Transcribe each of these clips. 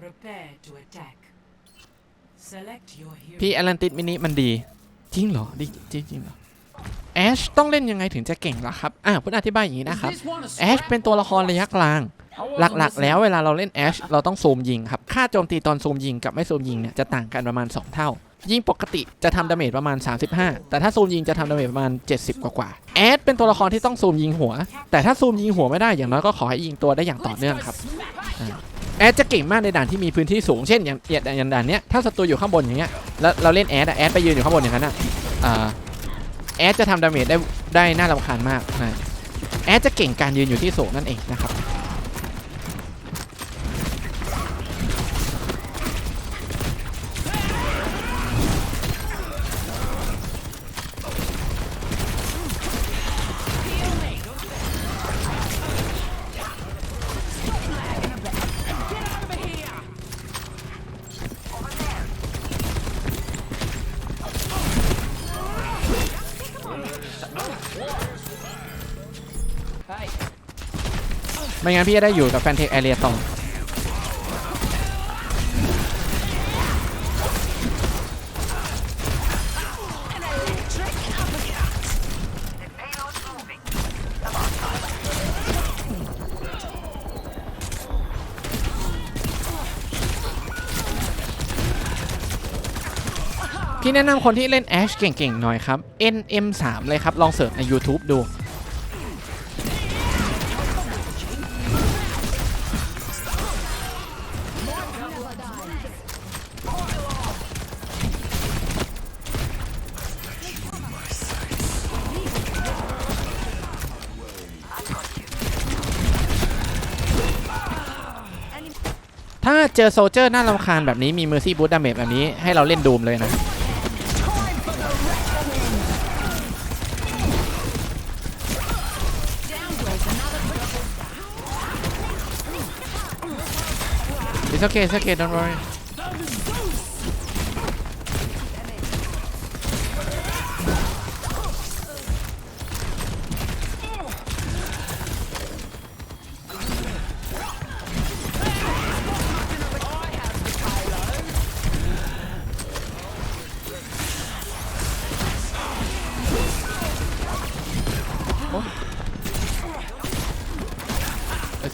Prepare to attack. Select your hero. พี่แอตแลนติสมินิมันดี จริงเหรอดีจริงจริงเหรอแอชต้องเล่นยังไงถึงจะเก่งล่ะครับอะพูดอธิบายอย่างนี้นะครับแอชเป็นตัวละครระยะกลาง หลักๆ แล้วเวลาเราเล่นแอชเราต้องซูมยิงครับ ค่าโจมตีตอนซูมยิงกับไม่ซูมยิงเนี่ยจะต่างกันประมาณ 2 เท่า ยิงปกติจะทำดาเมจประมาณ 35 แต่ถ้าซูมยิงจะทำดาเมจประมาณ 70 กว่าๆแอดเป็นตัวละครที่ต้องซูมยิงหัว แต่ถ้าซูมยิงหัวไม่ได้อย่างน้อยก็ขอให้ยิงตัวได้อย่างต่อเนื่องครับ แอดจะเก่งมากในด่านที่มีพื้นที่สูงเช่นอย่างอย่างด่านเนี้ยถ้าศัตรูอยู่ข้างบนอย่างเงี้ยแล้วเราเล่นแอดอะแอดไปยืนอยู่ข้างบนอย่างนั้นอะอะแอดจะทำดาเมจได้ได้น่ารำคาญมากนะแอดจะเก่งการยืนอยู่ที่สูงนั่นเองนะครับ ไม่งั้นพี่จะได้อยู่กับแฟนเทคแอเรียต่อพี่แนะนำคนที่เล่นแอชเก่งๆ หน่อยครับ NM3 เลยครับ ลองเสิร์ชใน YouTube ดู เจอโซเจอร์น่ารำคาญแบบนี้มีเมอร์ซี่บูตดาเมจแบบนี้ให้เราเล่นดูมเลยนะ It's okay, it's okay, don't worry.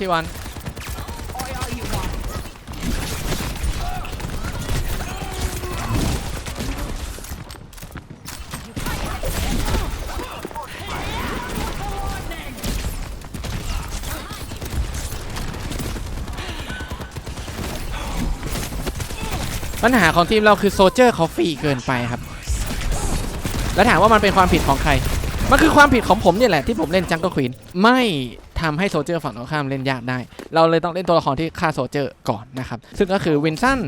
ี่วันปัญหาของทีมเราคือโซเจอร์เขาฟรีเกินไปครับ แล้วถามว่ามันเป็นความผิดของใคร มันคือความผิดของผมเนี่ยแหละที่ผมเล่นจังก็ควีนไม่ ทำให้โซเจอร์ฝั่งตรงข้ามเล่นยากได้ เราเลยต้องเล่นตัวละครที่ฆ่าโซเจอร์ก่อนนะครับ ซึ่งก็คือวินสัน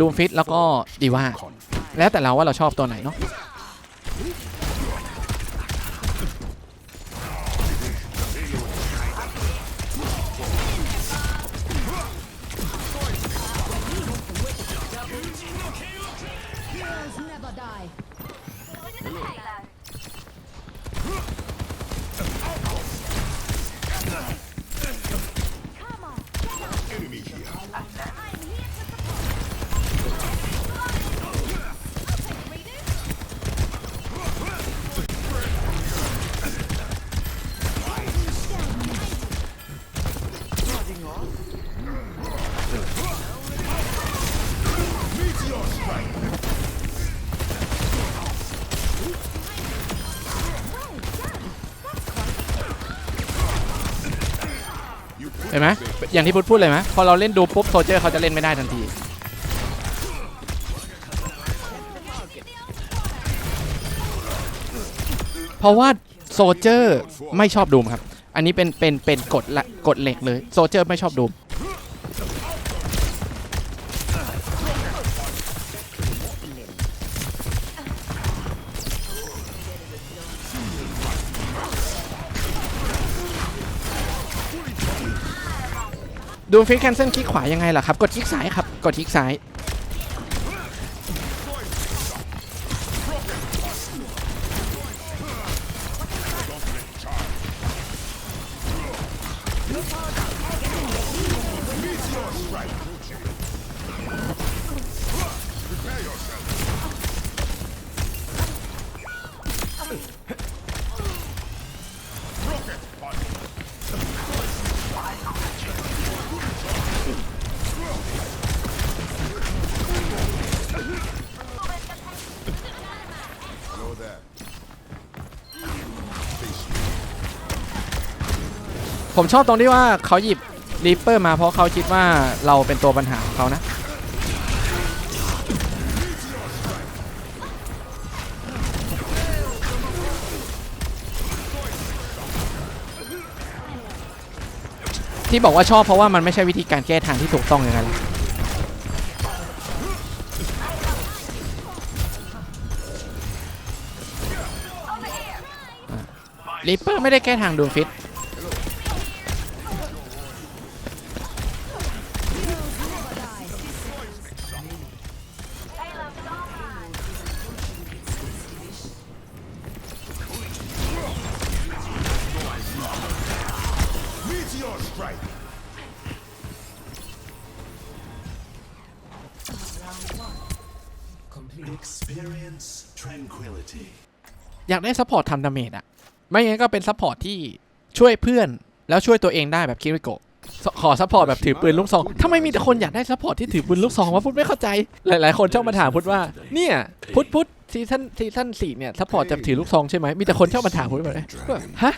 ดูมฟิตแล้วก็ดีว่าแล้วแต่เราว่าเราชอบตัวไหนเนาะ เห็นไหมอย่างที่พุทธพูดเลยไหมพอเราเล่นดูปุ๊บโซเจอร์เขาจะเล่นไม่ได้ทันทีเพราะว่าโซเจอร์ไม่ชอบดูมครับ อันนี้เป็นเป็นเป็นกฎละกฎเหล็กเลยโซเจอร์ไม่ชอบดูม ดูฟิกแคนเซิลคลิกขวายังไงล่ะครับ กดคลิกซ้ายครับ กดคลิกซ้าย ผมชอบตรงที่ว่าเขาหยิบรีเปอร์มาเพราะเขาคิดว่าเราเป็นตัวปัญหาของเขานะที่บอกว่าชอบเพราะว่ามันไม่ใช่วิธีการแก้ทางที่ถูกต้องอย่างนั้นริปเปอร์ไม่ได้แก้ทางดูฟิต อยากได้ซัพพอร์ตทำดาเมจอะไม่งั้นก็เป็นซัพพอร์ตที่ช่วยเพื่อนแล้วช่วยตัวเองได้แบบคิริโกะขอซัพพอร์ตแบบถือปืนลูกซองทำไมมีแต่คนอยากได้ซัพพอร์ตที่ถือปืนลูกซองวะพุทธไม่เข้าใจ หลายๆ คนชอบมาถามพุทธว่า เนี่ยพุทธพุทธซีซั่นซีซั่นสี่เนี่ยซัพพอร์ตจะถือลูกซองใช่ไหมมีแต่คนชอบมาถามพุทธแบบนี้ฮะ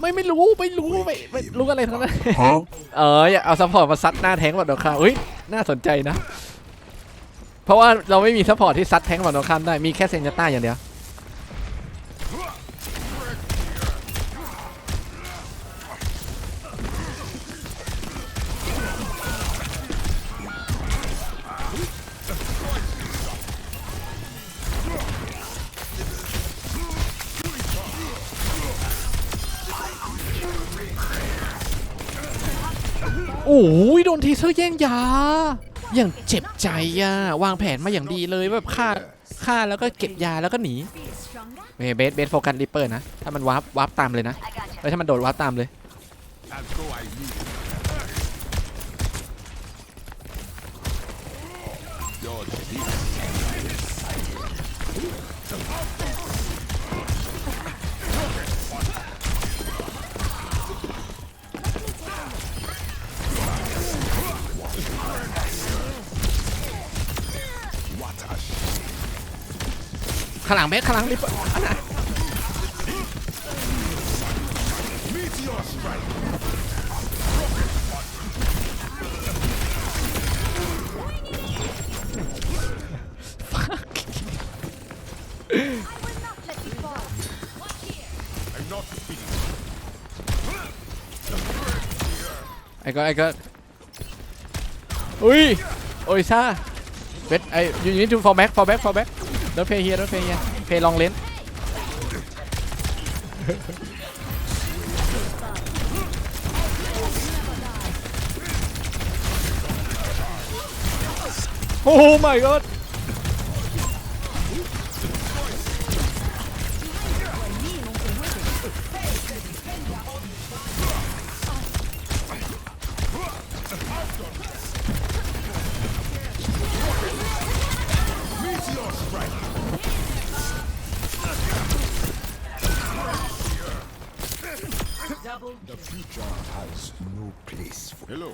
ไม่ไม่รู้ไม่รู้ไม่ไม่รู้อะไรทั้งนั้นเอออยากเอาซัพพอร์ตมาซัดหน้าแทงก์วันดอข้ามเฮ้ยน่าสนใจนะ เพราะว่าเราไม่มีซัพพอร์ตที่ซัดแทงก์วันดอข้ามได้มีแค่เซนยาต้าอย่างเดียว อ้ยโดนทีเซอร์แย่งยา อย่างเจ็บใจอะ วางแผนมาอย่างดีเลยแบบฆ่าฆ่าแล้วก็เก็บยาแล้วก็หนีเฮ้ยเบสเบสโฟกัสริปเปอร์นะ ถ้ามันวาร์ปวาร์ปตามเลยนะเอ้ยถ้ามันโดดวาร์ปตามเลย ข้างหลังเบสข้างหลังริปอร์ Meteor strike. ไอ้ก็ไอ้ก็อุ้ย โอ้ยซ่าเบสไอ้ยูนิทู รถเพย์เฮียรถเพย์เฮียเพย์ลองเล่นโอ้ my god has no place for. Hello.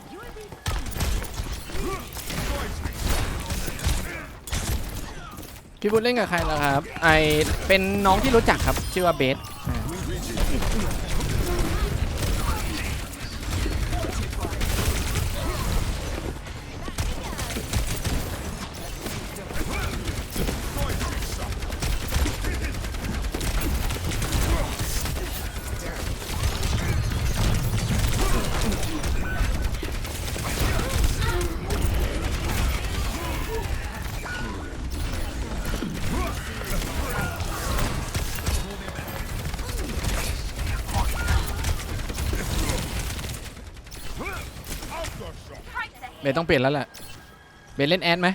พี่พูดเล่นกับใครล่ะครับ ไอเป็นน้องที่รู้จักครับ ชื่อว่าเบส เบนต้องเปลี่ยนแล้วแหละเบนเล่นแอดไหม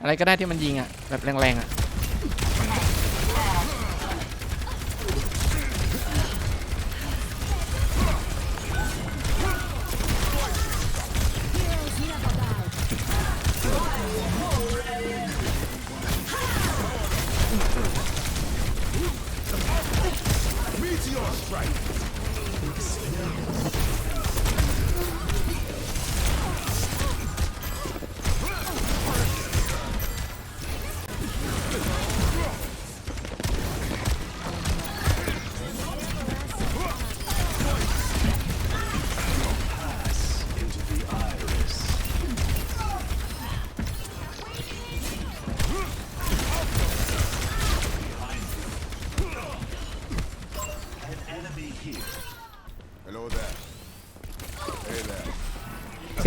อะไรก็ได้ที่มันยิงอะแบบแรงๆอะ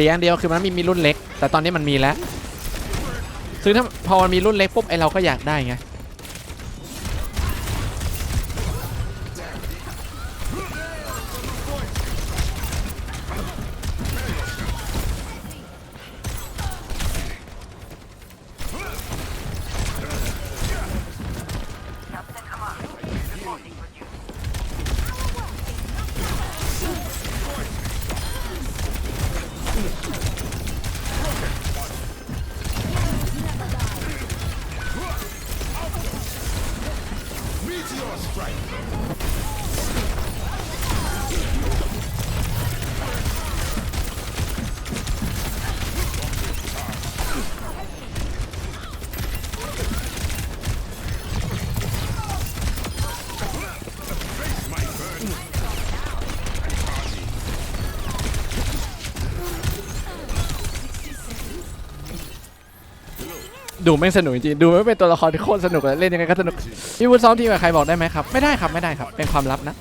สียอย่างเดียวคือมันไม่มีรุ่นเล็ก แต่ตอนนี้มันมีแล้วซึ่งถ้าพอมันมีรุ่นเล็กปุ๊บไอเราก็อยากได้ไง ดูไม่สนุกจริงๆดูไม่เป็นตัวละครที่โคตรสนุกเลยเล่นยังไงก็สนุกพี่วุฒิซ้อมทีมกับใครบอกได้ไหมครับไม่ได้ครับไม่ได้ครับเป็นความลับนะ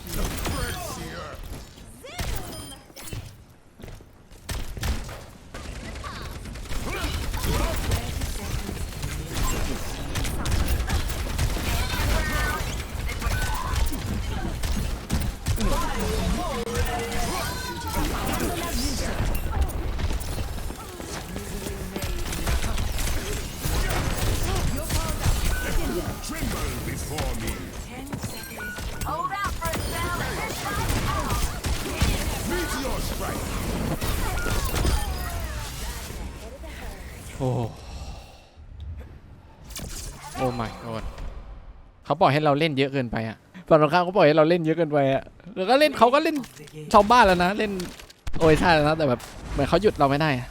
โอ้ โอ้ my god เขาปล่อยให้เราเล่นเยอะเกินไปอะฝั่งตรงข้ามเขาปล่อยให้เราเล่นเยอะเกินไปอะแล้วก็เล่นเขาก็เล่นชาวบ้านแล้วนะ เล่นโอ้ยใช่แล้วนะ แต่แบบเหมือนเขาหยุดเราไม่ได้อะ